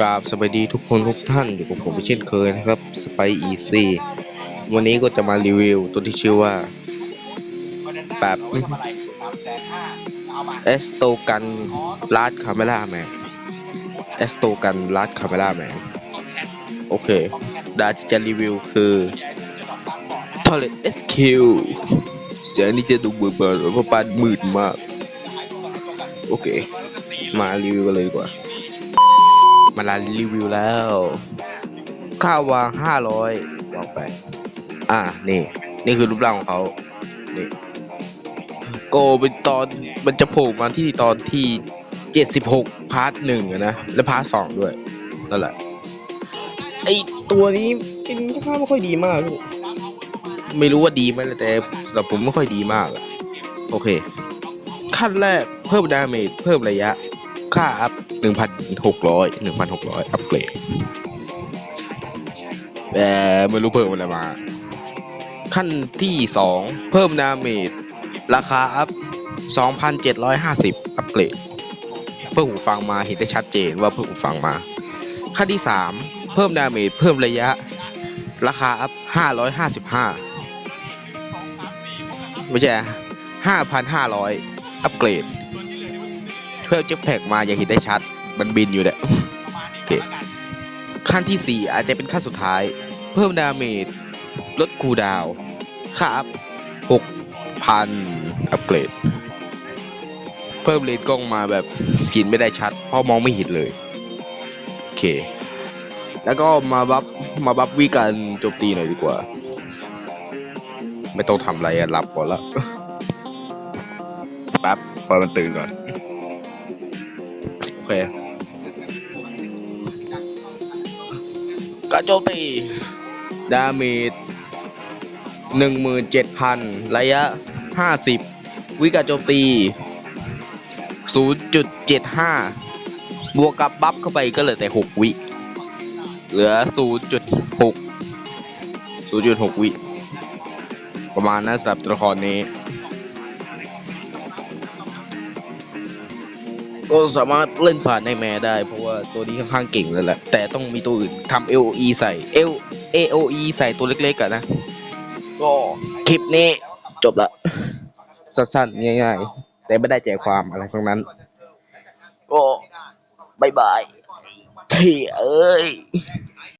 กราบสวัสดีทุกคนทุกท่านอยู่กับผมเช่นเคยนะครับสไปอีซีวันนี้ก็จะมารีวิวตัวที่ชื่อว่าแบบเอสโตกันลาดคาเมล่าแมนเอสโตกันลาดคาเมล่าแมนโอเคดาที่จะรีวิวคือทอเรตเอสคิวเสียงนี้จะดูเบื่อเบื่อเพราะปานมืดมาก โอเค มารีวิวกันเลยดีกว่า มาลารีวิวแล้ว ค่าวางห้าร้อยวางไป อ่านี่ นี่คือรูปร่างของเขานี่โกเป็นตอนมันจะโผล่มาที่ตอนที่เจ็ดสิบหกพาร์ทหนึ่งอะนะ และพาร์ทสองด้วย นั่นแหละ ไอตัวนี้เป็นค่าไม่ค่อยดีมากลูกไม่รู้ว่าดีไหมแต่สำหรับผมไม่ค่อยดีมากอะโอเค ขั้นแรกเพิ่มดาเมจเพิ่มระยะ ค่าอัพ หนึ่งพันหกร้อยหนึ่งพันหกร้อยอัพเกรดแต่ไม่รู้เพิ่มอะไรมา ขั้นที่สองเพิ่มดาเมจราคาอัพสองพันเจ็ดร้อยห้าสิบอัพเกรด เพิ่มหูฟังมาเห็นได้ชัดเจนว่าเพิ่มหูฟังมา ขั้นที่สามเพิ่มดาเมจเพิ่มระยะ ราคาอัพห้าร้อยห้าสิบห้าไม่ใช่ห้าพันห้าร้อยอัพเกรด พิ่มเจ็ตแพกมาอย่าเห็นได้ชัด มันบินอยู่เนี่ยโอเค ขั้นที่ 4 อาจจะเป็นขั้นสุดท้าย เพิ่มดาเมจลดคูดาวค่าอัพ6,000 อัปเกรด เพิ่มเลนกล้องมาแบบกินไม่ได้ชัด เพราะมองไม่เห็นเลย โอเค แล้วก็มาบัฟมาบัฟวิการโจมตีหน่อยดีกว่า ไม่ต้องทำอะไรอะหลับก่อนละแป๊บปล่อยมันตื่นก่อน เคกระโจมตี ดาเมจหนึ่งหมื่นเจ็ดพันระยะห้าสิบวิกระโจมตีศูนย์จุดเจ็ดห้าบวกกับบัฟเข้าไปก็เหลือแต่หกวิ เหลือศูนย์จุดหกศูนย์จุดหกวิ ประมาณนั้นสำหรับตัวละครนี้ ก็สามารถเล่นผ่านในแม่ได้ เพราะว่าตัวนี้ค่อนข้างเก่งแล้วแหละ แต่ต้องมีตัวอื่นทำ AOE ใส่ L AOE ใส่ตัวเล็กๆกันนะ ก็คลิปนี้จบละ สั้นๆ ง่ายๆ แต่ไม่ได้แจความอะไรทั้งนั้น ก็บายบายที่เอ้ย